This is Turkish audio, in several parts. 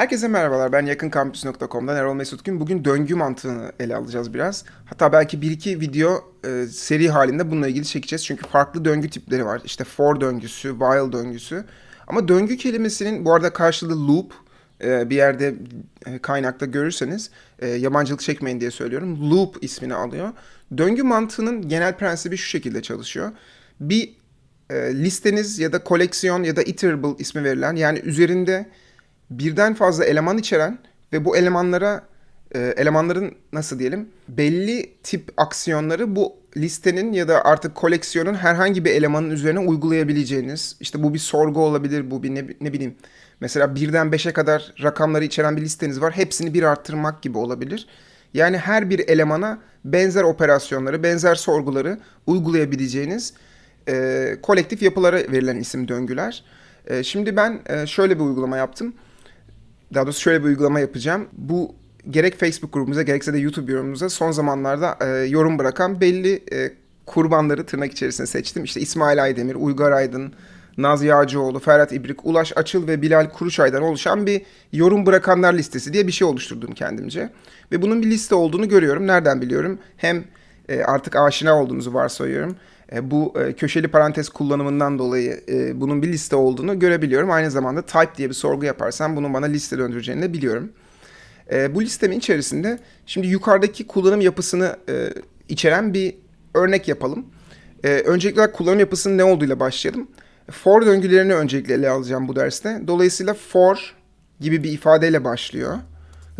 Herkese merhabalar. Ben yakınkampüs.com'dan Erol Mesut Gün. Bugün döngü mantığını ele alacağız biraz. Hatta belki bir iki video e, seri halinde bununla ilgili çekeceğiz. Çünkü farklı döngü tipleri var. İşte for döngüsü, while döngüsü. Ama döngü kelimesinin bu arada karşılığı loop. E, bir yerde e, kaynakta görürseniz e, yabancılık çekmeyin diye söylüyorum. Loop ismini alıyor. Döngü mantığının genel prensibi şu şekilde çalışıyor. Bir e, listeniz ya da koleksiyon ya da iterable ismi verilen yani üzerinde birden fazla eleman içeren ve bu elemanlara e, elemanların nasıl diyelim belli tip aksiyonları bu listenin ya da artık koleksiyonun herhangi bir elemanın üzerine uygulayabileceğiniz işte bu bir sorgu olabilir bu bir ne, ne bileyim mesela birden beşe kadar rakamları içeren bir listeniz var hepsini bir arttırmak gibi olabilir. Yani her bir elemana benzer operasyonları, benzer sorguları uygulayabileceğiniz e, kolektif yapılara verilen isim döngüler. E, şimdi ben e, şöyle bir uygulama yaptım daha doğrusu şöyle bir uygulama yapacağım. Bu gerek Facebook grubumuza gerekse de YouTube yorumumuza son zamanlarda e, yorum bırakan belli e, kurbanları tırnak içerisinde seçtim. İşte İsmail Aydemir, Uygar Aydın, Naz Yağcıoğlu, Ferhat İbrik, Ulaş Açıl ve Bilal Kuruşay'dan oluşan bir yorum bırakanlar listesi diye bir şey oluşturdum kendimce. Ve bunun bir liste olduğunu görüyorum. Nereden biliyorum? Hem e, artık aşina olduğunuzu varsayıyorum. E, bu e, köşeli parantez kullanımından dolayı e, bunun bir liste olduğunu görebiliyorum. Aynı zamanda type diye bir sorgu yaparsam bunun bana liste döndüreceğini de biliyorum. Bu listemin içerisinde şimdi yukarıdaki kullanım yapısını içeren bir örnek yapalım. Öncelikle kullanım yapısının ne olduğuyla başlayalım. For döngülerini öncelikle ele alacağım bu derste. Dolayısıyla for gibi bir ifadeyle başlıyor.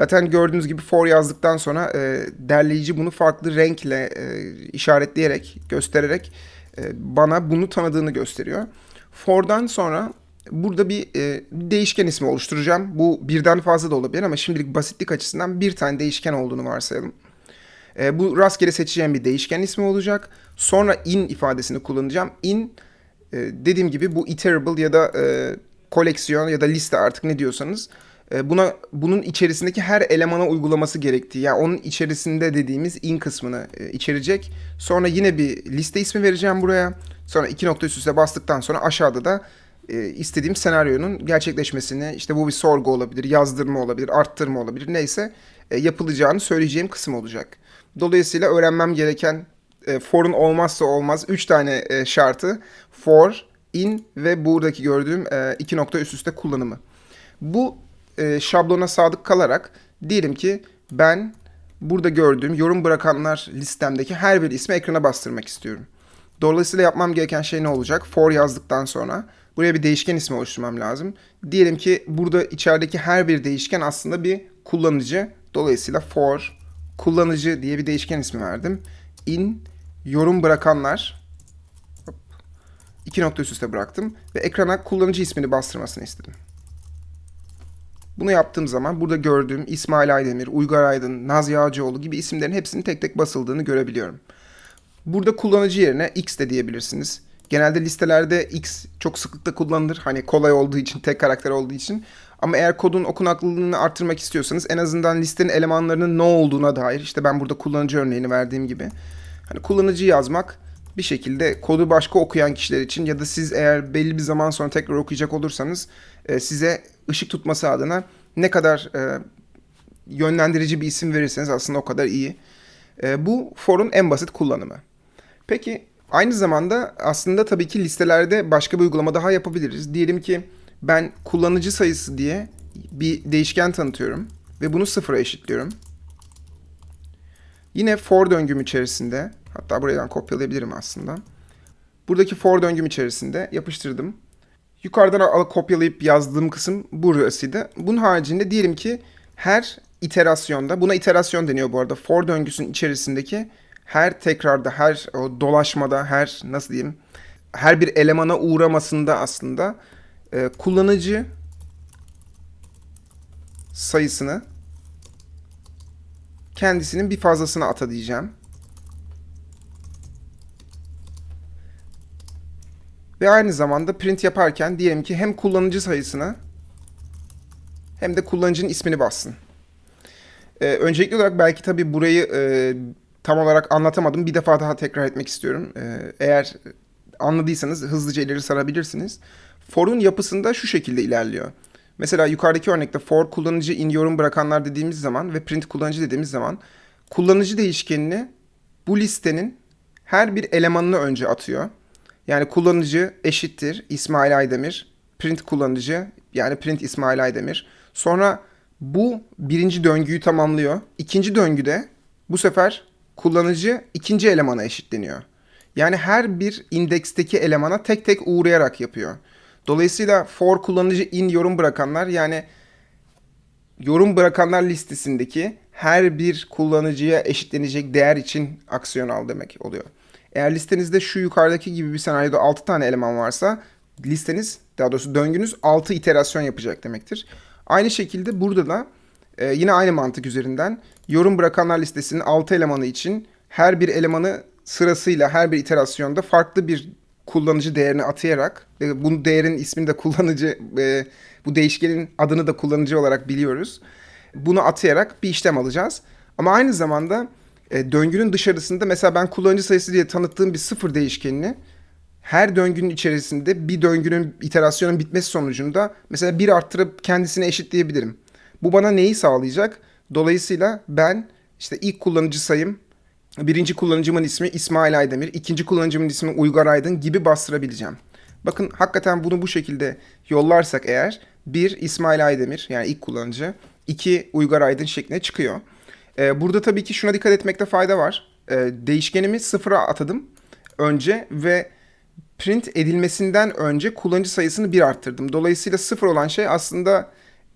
Zaten gördüğünüz gibi for yazdıktan sonra e, derleyici bunu farklı renkle e, işaretleyerek, göstererek e, bana bunu tanıdığını gösteriyor. For'dan sonra burada bir e, değişken ismi oluşturacağım. Bu birden fazla da olabilir ama şimdilik basitlik açısından bir tane değişken olduğunu varsayalım. E, bu rastgele seçeceğim bir değişken ismi olacak. Sonra in ifadesini kullanacağım. In e, dediğim gibi bu iterable ya da e, koleksiyon ya da liste artık ne diyorsanız buna bunun içerisindeki her elemana uygulaması gerektiği yani onun içerisinde dediğimiz in kısmını e, içerecek. Sonra yine bir liste ismi vereceğim buraya. Sonra iki nokta üst üste bastıktan sonra aşağıda da e, istediğim senaryonun gerçekleşmesini işte bu bir sorgu olabilir, yazdırma olabilir, arttırma olabilir neyse yapılacağını söyleyeceğim kısım olacak. Dolayısıyla öğrenmem gereken for'un olmazsa olmaz 3 tane şartı for, in ve buradaki gördüğüm iki nokta üst üste kullanımı. Bu e, şablona sadık kalarak diyelim ki ben burada gördüğüm yorum bırakanlar listemdeki her bir ismi ekrana bastırmak istiyorum. Dolayısıyla yapmam gereken şey ne olacak? For yazdıktan sonra buraya bir değişken ismi oluşturmam lazım. Diyelim ki burada içerideki her bir değişken aslında bir kullanıcı. Dolayısıyla for kullanıcı diye bir değişken ismi verdim. In yorum bırakanlar iki nokta üst üste bıraktım ve ekrana kullanıcı ismini bastırmasını istedim. Bunu yaptığım zaman burada gördüğüm İsmail Aydemir, Uygar Aydın, Naz Yağcıoğlu gibi isimlerin hepsinin tek tek basıldığını görebiliyorum. Burada kullanıcı yerine X de diyebilirsiniz. Genelde listelerde X çok sıklıkla kullanılır. Hani kolay olduğu için, tek karakter olduğu için. Ama eğer kodun okunaklılığını arttırmak istiyorsanız en azından listenin elemanlarının ne olduğuna dair işte ben burada kullanıcı örneğini verdiğim gibi hani kullanıcı yazmak bir şekilde kodu başka okuyan kişiler için ya da siz eğer belli bir zaman sonra tekrar okuyacak olursanız e, size ışık tutması adına ne kadar e, yönlendirici bir isim verirseniz aslında o kadar iyi. E, bu for'un en basit kullanımı. Peki aynı zamanda aslında tabii ki listelerde başka bir uygulama daha yapabiliriz. Diyelim ki ben kullanıcı sayısı diye bir değişken tanıtıyorum ve bunu sıfıra eşitliyorum. Yine for döngüm içerisinde hatta buradan kopyalayabilirim aslında. Buradaki for döngüm içerisinde yapıştırdım. Yukarıdan kopyalayıp yazdığım kısım burasıydı. Bunun haricinde diyelim ki her iterasyonda, buna iterasyon deniyor bu arada, for döngüsünün içerisindeki her tekrarda, her o dolaşmada, her nasıl diyeyim, her bir elemana uğramasında aslında e, kullanıcı sayısını kendisinin bir fazlasına ata diyeceğim. Ve aynı zamanda print yaparken diyelim ki hem kullanıcı sayısını hem de kullanıcının ismini bassın. Ee, öncelikli olarak belki tabii burayı e, tam olarak anlatamadım. Bir defa daha tekrar etmek istiyorum. Ee, eğer anladıysanız hızlıca ileri sarabilirsiniz. For'un yapısında şu şekilde ilerliyor. Mesela yukarıdaki örnekte for kullanıcı in yorum bırakanlar dediğimiz zaman ve print kullanıcı dediğimiz zaman kullanıcı değişkenini bu listenin her bir elemanını önce atıyor. Yani kullanıcı eşittir İsmail Aydemir, print kullanıcı yani print İsmail Aydemir. Sonra bu birinci döngüyü tamamlıyor. İkinci döngüde bu sefer kullanıcı ikinci elemana eşitleniyor. Yani her bir indeksteki elemana tek tek uğrayarak yapıyor. Dolayısıyla for kullanıcı in yorum bırakanlar yani yorum bırakanlar listesindeki her bir kullanıcıya eşitlenecek değer için aksiyon al demek oluyor. Eğer listenizde şu yukarıdaki gibi bir senaryoda 6 tane eleman varsa listeniz daha doğrusu döngünüz 6 iterasyon yapacak demektir. Aynı şekilde burada da e, yine aynı mantık üzerinden yorum bırakanlar listesinin 6 elemanı için her bir elemanı sırasıyla her bir iterasyonda farklı bir kullanıcı değerini atayarak e, bu değerin ismini de kullanıcı e, bu değişkenin adını da kullanıcı olarak biliyoruz. Bunu atayarak bir işlem alacağız. Ama aynı zamanda e, döngünün dışarısında mesela ben kullanıcı sayısı diye tanıttığım bir sıfır değişkenini her döngünün içerisinde bir döngünün iterasyonun bitmesi sonucunda mesela bir arttırıp kendisine eşitleyebilirim. Bu bana neyi sağlayacak? Dolayısıyla ben işte ilk kullanıcı sayım birinci kullanıcımın ismi İsmail Aydemir, ikinci kullanıcımın ismi Uygar Aydın gibi bastırabileceğim. Bakın hakikaten bunu bu şekilde yollarsak eğer bir İsmail Aydemir yani ilk kullanıcı, iki Uygar Aydın şeklinde çıkıyor. Ee, burada tabii ki şuna dikkat etmekte fayda var. Ee, değişkenimi sıfıra atadım önce ve print edilmesinden önce kullanıcı sayısını bir arttırdım. Dolayısıyla sıfır olan şey aslında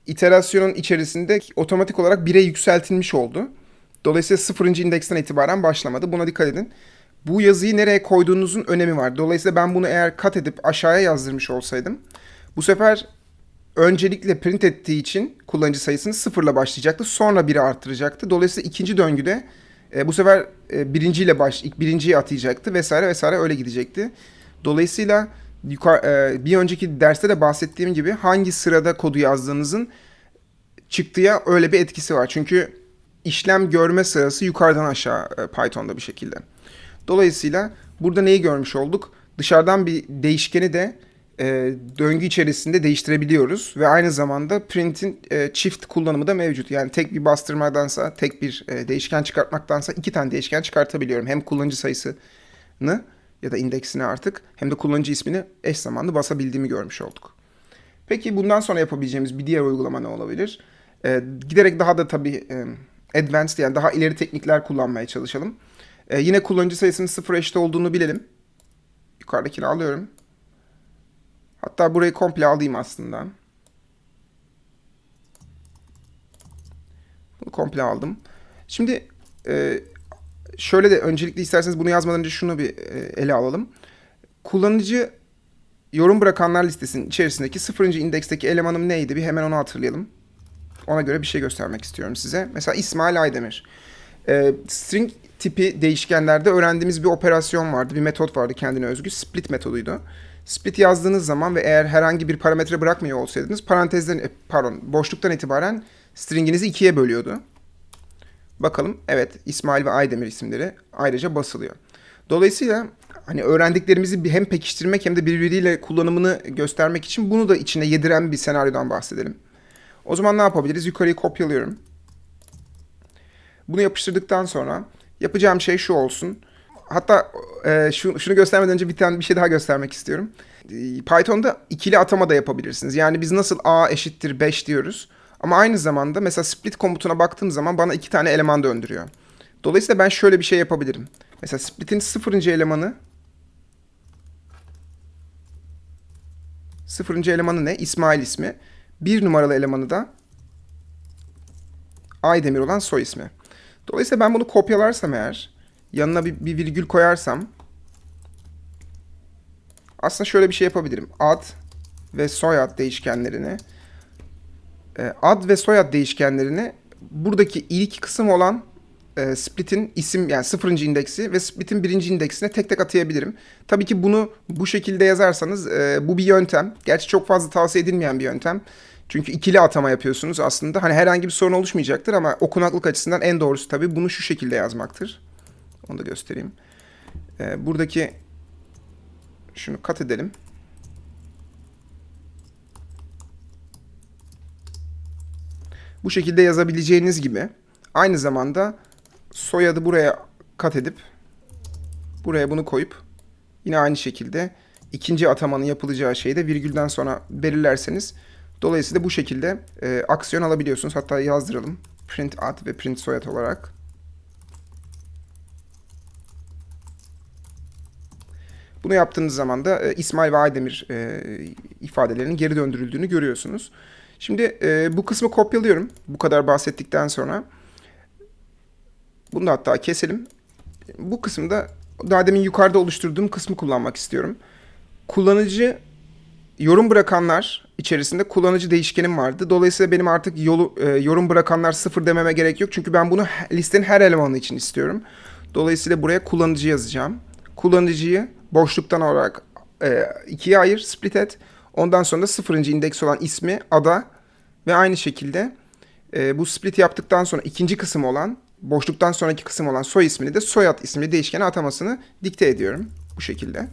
iterasyonun içerisinde otomatik olarak bire yükseltilmiş oldu. Dolayısıyla sıfırıncı indeksten itibaren başlamadı. Buna dikkat edin. Bu yazıyı nereye koyduğunuzun önemi var. Dolayısıyla ben bunu eğer kat edip aşağıya yazdırmış olsaydım bu sefer öncelikle print ettiği için kullanıcı sayısını sıfırla başlayacaktı. Sonra biri arttıracaktı. Dolayısıyla ikinci döngüde e, bu sefer e, birinciyle baş, ilk birinciyi atayacaktı vesaire vesaire öyle gidecekti. Dolayısıyla yukarı, e, bir önceki derste de bahsettiğim gibi hangi sırada kodu yazdığınızın çıktıya öyle bir etkisi var. Çünkü işlem görme sırası yukarıdan aşağı e, Python'da bir şekilde. Dolayısıyla burada neyi görmüş olduk? Dışarıdan bir değişkeni de e, döngü içerisinde değiştirebiliyoruz ve aynı zamanda print'in e, çift kullanımı da mevcut. Yani tek bir bastırmadansa, tek bir e, değişken çıkartmaktansa iki tane değişken çıkartabiliyorum. Hem kullanıcı sayısını ya da indeksini artık hem de kullanıcı ismini eş zamanlı basabildiğimi görmüş olduk. Peki bundan sonra yapabileceğimiz bir diğer uygulama ne olabilir? E, giderek daha da tabii e, advanced yani daha ileri teknikler kullanmaya çalışalım. E, yine kullanıcı sayısının sıfır eşit olduğunu bilelim. Yukarıdakini alıyorum. Hatta burayı komple alayım aslında. Bunu komple aldım. Şimdi e, şöyle de öncelikle isterseniz bunu yazmadan önce şunu bir e, ele alalım. Kullanıcı yorum bırakanlar listesinin içerisindeki sıfırıncı indeksteki elemanım neydi? Bir hemen onu hatırlayalım. Ona göre bir şey göstermek istiyorum size. Mesela İsmail Aydemir. E, string tipi değişkenlerde öğrendiğimiz bir operasyon vardı. Bir metot vardı kendine özgü. Split metoduydu. Split yazdığınız zaman ve eğer herhangi bir parametre bırakmıyor olsaydınız parantezden e, pardon boşluktan itibaren stringinizi ikiye bölüyordu. Bakalım evet İsmail ve Aydemir isimleri ayrıca basılıyor. Dolayısıyla hani öğrendiklerimizi hem pekiştirmek hem de birbiriyle kullanımını göstermek için bunu da içine yediren bir senaryodan bahsedelim. O zaman ne yapabiliriz? Yukarıyı kopyalıyorum. Bunu yapıştırdıktan sonra yapacağım şey şu olsun. Hatta e, şu, şunu göstermeden önce bir tane bir şey daha göstermek istiyorum. E, Python'da ikili atama da yapabilirsiniz. Yani biz nasıl a eşittir 5 diyoruz. Ama aynı zamanda mesela split komutuna baktığım zaman bana iki tane eleman döndürüyor. Dolayısıyla ben şöyle bir şey yapabilirim. Mesela split'in sıfırıncı elemanı sıfırıncı elemanı ne? İsmail ismi. Bir numaralı elemanı da Aydemir olan soy ismi. Dolayısıyla ben bunu kopyalarsam eğer yanına bir, bir virgül koyarsam aslında şöyle bir şey yapabilirim. Ad ve soyad değişkenlerini e, ad ve soyad değişkenlerini buradaki ilk kısım olan e, split'in isim yani sıfırıncı indeksi ve split'in birinci indeksine tek tek atayabilirim. Tabii ki bunu bu şekilde yazarsanız e, bu bir yöntem. Gerçi çok fazla tavsiye edilmeyen bir yöntem. Çünkü ikili atama yapıyorsunuz aslında. Hani herhangi bir sorun oluşmayacaktır ama okunaklık açısından en doğrusu tabii bunu şu şekilde yazmaktır. Onu da göstereyim. E, buradaki şunu kat edelim. Bu şekilde yazabileceğiniz gibi aynı zamanda soyadı buraya kat edip buraya bunu koyup yine aynı şekilde ikinci atamanın yapılacağı şeyi de virgülden sonra belirlerseniz dolayısıyla bu şekilde e, aksiyon alabiliyorsunuz. Hatta yazdıralım. Print ad ve print soyad olarak. Bunu yaptığınız zaman da e, İsmail ve Aydemir e, ifadelerinin geri döndürüldüğünü görüyorsunuz. Şimdi e, bu kısmı kopyalıyorum. Bu kadar bahsettikten sonra. Bunu da hatta keselim. Bu kısımda daha demin yukarıda oluşturduğum kısmı kullanmak istiyorum. Kullanıcı yorum bırakanlar içerisinde kullanıcı değişkenim vardı. Dolayısıyla benim artık yolu, e, yorum bırakanlar sıfır dememe gerek yok. Çünkü ben bunu listenin her elemanı için istiyorum. Dolayısıyla buraya kullanıcı yazacağım. Kullanıcıyı boşluktan olarak e, ikiye ayır, split et. Ondan sonra da sıfırıncı indeks olan ismi, ada ve aynı şekilde e, bu split yaptıktan sonra ikinci kısım olan, boşluktan sonraki kısım olan soy ismini de soyad isimli değişkene atamasını dikte ediyorum. Bu şekilde.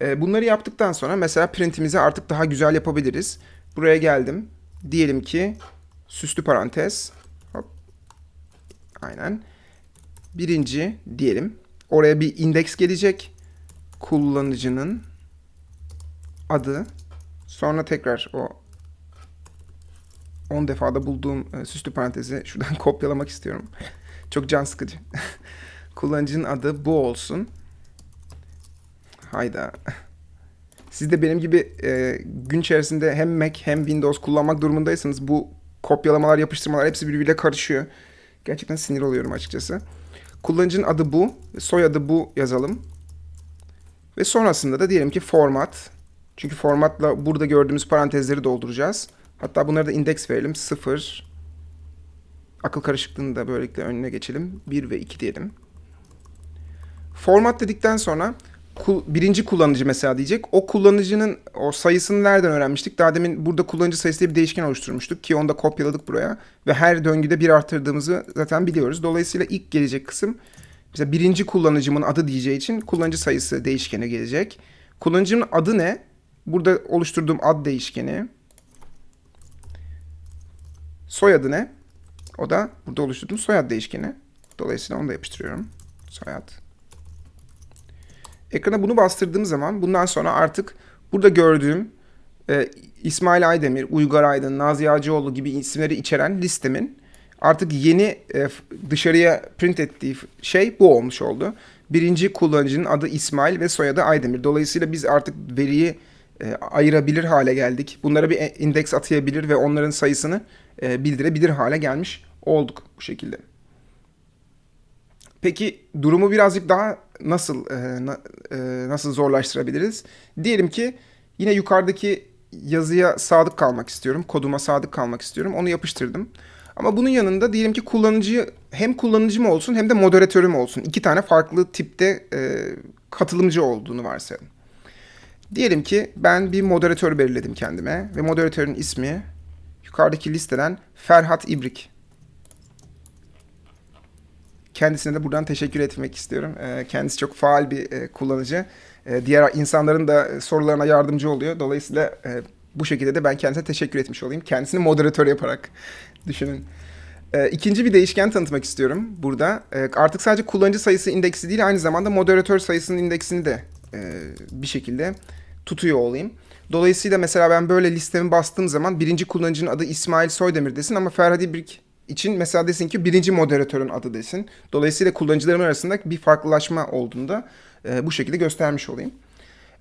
E, bunları yaptıktan sonra mesela printimizi artık daha güzel yapabiliriz. Buraya geldim. Diyelim ki süslü parantez. Hop. Aynen. Birinci diyelim. Oraya bir indeks gelecek. Kullanıcının adı. Sonra tekrar o 10 defada bulduğum e, süslü parantezi şuradan kopyalamak istiyorum. Çok can sıkıcı. Kullanıcının adı bu olsun. Hayda. Siz de benim gibi e, gün içerisinde hem Mac hem Windows kullanmak durumundaysanız bu kopyalamalar, yapıştırmalar hepsi birbiriyle karışıyor. Gerçekten sinir oluyorum açıkçası. Kullanıcının adı bu, soyadı bu yazalım. Ve sonrasında da diyelim ki format. Çünkü formatla burada gördüğümüz parantezleri dolduracağız. Hatta bunları da indeks verelim. 0. Akıl karışıklığını da böylelikle önüne geçelim. 1 ve 2 diyelim. Format dedikten sonra birinci kullanıcı mesela diyecek. O kullanıcının o sayısını nereden öğrenmiştik? Daha demin burada kullanıcı sayısı diye bir değişken oluşturmuştuk ki onu da kopyaladık buraya. Ve her döngüde bir arttırdığımızı zaten biliyoruz. Dolayısıyla ilk gelecek kısım mesela birinci kullanıcımın adı diyeceği için kullanıcı sayısı değişkeni gelecek. Kullanıcının adı ne? Burada oluşturduğum ad değişkeni. Soyadı ne? O da burada oluşturduğum soyad değişkeni. Dolayısıyla onu da yapıştırıyorum. Soyad. Ekrana bunu bastırdığım zaman bundan sonra artık burada gördüğüm e, İsmail Aydemir, Uygar Aydın, Nazi Hacıoğlu gibi isimleri içeren listemin artık yeni e, dışarıya print ettiği şey bu olmuş oldu. Birinci kullanıcının adı İsmail ve soyadı Aydemir. Dolayısıyla biz artık veriyi e, ayırabilir hale geldik. Bunlara bir e- indeks atayabilir ve onların sayısını e, bildirebilir hale gelmiş olduk bu şekilde. Peki durumu birazcık daha nasıl e, na- e, nasıl zorlaştırabiliriz? Diyelim ki yine yukarıdaki yazıya sadık kalmak istiyorum. Koduma sadık kalmak istiyorum. Onu yapıştırdım. Ama bunun yanında diyelim ki kullanıcı hem kullanıcı mı olsun hem de moderatörüm olsun. İki tane farklı tipte e, katılımcı olduğunu varsayalım. Diyelim ki ben bir moderatör belirledim kendime ve moderatörün ismi yukarıdaki listeden Ferhat İbrik. Kendisine de buradan teşekkür etmek istiyorum. Ee, Kendisi çok faal bir e, kullanıcı. Ee, Diğer insanların da e, sorularına yardımcı oluyor. Dolayısıyla e, bu şekilde de ben kendisine teşekkür etmiş olayım. Kendisini moderatör yaparak düşünün. Ee, İkinci bir değişken tanıtmak istiyorum burada. Ee, Artık sadece kullanıcı sayısı indeksi değil, aynı zamanda moderatör sayısının indeksini de e, bir şekilde tutuyor olayım. Dolayısıyla mesela ben böyle listemi bastığım zaman birinci kullanıcının adı İsmail Soydemir desin ama Ferhat İbrik için mesela desin ki birinci moderatörün adı desin. Dolayısıyla kullanıcılarım arasında bir farklılaşma olduğunda e, bu şekilde göstermiş olayım.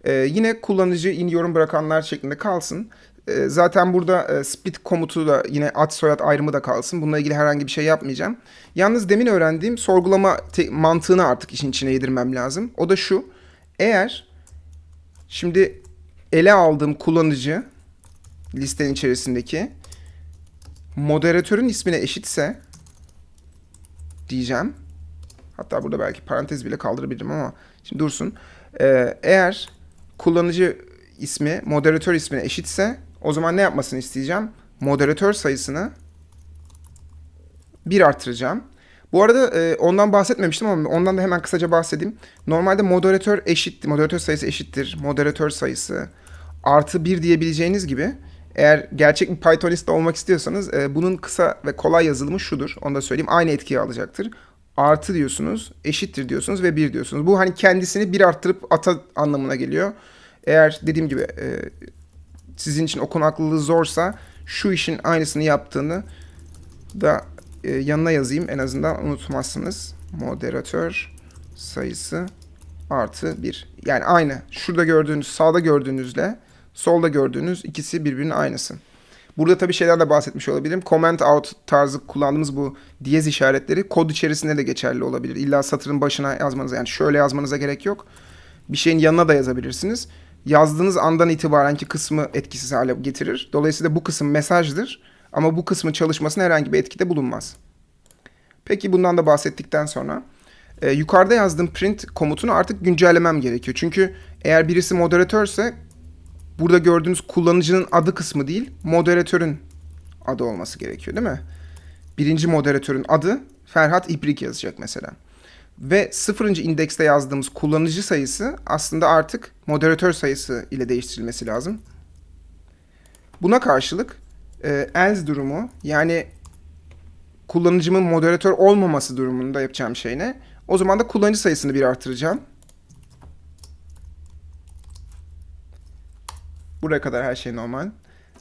E, yine kullanıcı in yorum bırakanlar şeklinde kalsın. E, zaten burada e, split komutu da yine ad soyad ayrımı da kalsın. Bununla ilgili herhangi bir şey yapmayacağım. Yalnız demin öğrendiğim sorgulama mantığını artık işin içine yedirmem lazım. O da şu. Eğer şimdi ele aldığım kullanıcı listenin içerisindeki moderatörün ismine eşitse diyeceğim. Hatta burada belki parantez bile kaldırabilirim ama şimdi dursun. Ee, eğer kullanıcı ismi moderatör ismine eşitse o zaman ne yapmasını isteyeceğim? Moderatör sayısını bir artıracağım. Bu arada e, ondan bahsetmemiştim ama ondan da hemen kısaca bahsedeyim. Normalde moderatör eşit, moderatör sayısı eşittir. Moderatör sayısı artı bir diyebileceğiniz gibi Eğer gerçek bir Pythonist olmak istiyorsanız e, bunun kısa ve kolay yazılımı şudur. Onu da söyleyeyim. Aynı etkiyi alacaktır. Artı diyorsunuz, eşittir diyorsunuz ve bir diyorsunuz. Bu hani kendisini bir arttırıp ata anlamına geliyor. Eğer dediğim gibi e, sizin için okunaklılığı zorsa şu işin aynısını yaptığını da e, yanına yazayım. En azından unutmazsınız. Moderatör sayısı artı 1. Yani aynı. Şurada gördüğünüz, sağda gördüğünüzle solda gördüğünüz ikisi birbirinin aynısı. Burada tabii şeylerle bahsetmiş olabilirim. Comment out tarzı kullandığımız bu diyez işaretleri kod içerisinde de geçerli olabilir. İlla satırın başına yazmanıza yani şöyle yazmanıza gerek yok. Bir şeyin yanına da yazabilirsiniz. Yazdığınız andan itibarenki kısmı etkisiz hale getirir. Dolayısıyla bu kısım mesajdır ama bu kısmın çalışmasına herhangi bir etkide bulunmaz. Peki bundan da bahsettikten sonra e, yukarıda yazdığım print komutunu artık güncellemem gerekiyor. Çünkü eğer birisi moderatörse burada gördüğünüz kullanıcının adı kısmı değil, moderatörün adı olması gerekiyor değil mi? Birinci moderatörün adı Ferhat İbrik yazacak mesela. Ve sıfırıncı indekste yazdığımız kullanıcı sayısı aslında artık moderatör sayısı ile değiştirilmesi lazım. Buna karşılık e, else durumu yani kullanıcımın moderatör olmaması durumunda yapacağım şey ne? O zaman da kullanıcı sayısını bir artıracağım. Buraya kadar her şey normal.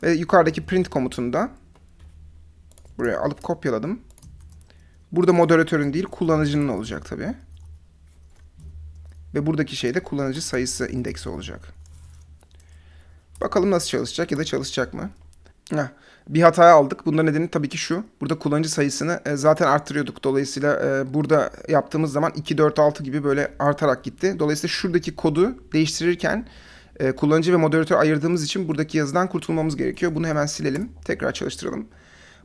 Ve yukarıdaki print komutunu da buraya alıp kopyaladım. Burada moderatörün değil kullanıcının olacak tabii. Ve buradaki şey de kullanıcı sayısı indeksi olacak. Bakalım nasıl çalışacak ya da çalışacak mı? Heh, bir hata aldık. Bunun nedeni tabii ki şu. Burada kullanıcı sayısını e, zaten arttırıyorduk. Dolayısıyla e, burada yaptığımız zaman 2, 4, 6 gibi böyle artarak gitti. Dolayısıyla şuradaki kodu değiştirirken e, kullanıcı ve moderatör ayırdığımız için buradaki yazıdan kurtulmamız gerekiyor. Bunu hemen silelim. Tekrar çalıştıralım.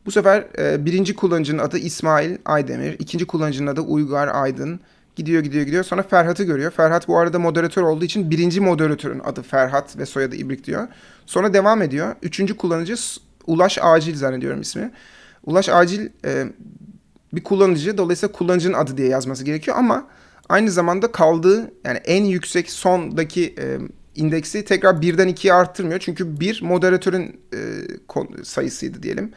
Bu sefer e, birinci kullanıcının adı İsmail Aydemir. ikinci kullanıcının adı Uygar Aydın. Gidiyor gidiyor gidiyor. Sonra Ferhat'ı görüyor. Ferhat bu arada moderatör olduğu için birinci moderatörün adı Ferhat ve soyadı İbrik diyor. Sonra devam ediyor. Üçüncü kullanıcı Ulaş Acil zannediyorum ismi. Ulaş Acil e, bir kullanıcı. Dolayısıyla kullanıcının adı diye yazması gerekiyor ama aynı zamanda kaldığı yani en yüksek sondaki e, indeksi tekrar birden ikiye arttırmıyor. Çünkü bir moderatörün e, sayısıydı diyelim.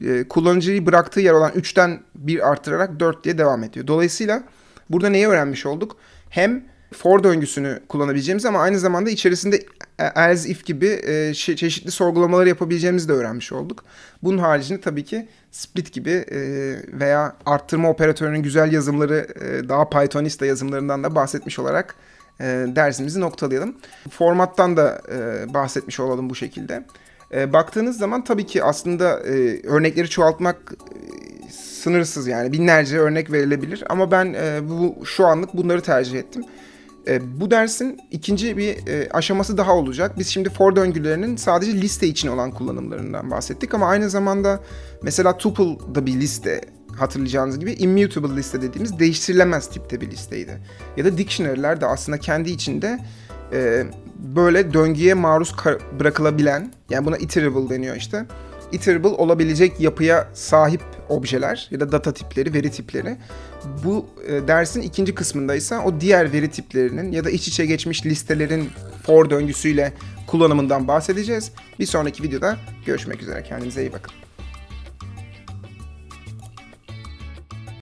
E, kullanıcıyı bıraktığı yer olan 3'ten 1 arttırarak 4 diye devam ediyor. Dolayısıyla burada neyi öğrenmiş olduk? Hem for döngüsünü kullanabileceğimiz ama aynı zamanda içerisinde else if gibi e, çeşitli sorgulamaları yapabileceğimizi de öğrenmiş olduk. Bunun haricinde tabii ki split gibi e, veya arttırma operatörünün güzel yazımları e, daha Pythonista yazımlarından da bahsetmiş olarak e, dersimizi noktalayalım. Formattan da e, bahsetmiş olalım bu şekilde. E, baktığınız zaman tabii ki aslında e, örnekleri çoğaltmak e, sınırsız yani binlerce örnek verilebilir ama ben e, bu şu anlık bunları tercih ettim. E, bu dersin ikinci bir e, aşaması daha olacak. Biz şimdi for döngülerinin sadece liste için olan kullanımlarından bahsettik ama aynı zamanda mesela tuple da bir liste hatırlayacağınız gibi immutable liste dediğimiz değiştirilemez tipte bir listeydi. Ya da dictionary'ler de aslında kendi içinde e, böyle döngüye maruz bırakılabilen yani buna iterable deniyor işte. Iterable olabilecek yapıya sahip objeler ya da data tipleri, veri tipleri. Bu e, dersin ikinci kısmında ise o diğer veri tiplerinin ya da iç içe geçmiş listelerin for döngüsüyle kullanımından bahsedeceğiz. Bir sonraki videoda görüşmek üzere. Kendinize iyi bakın.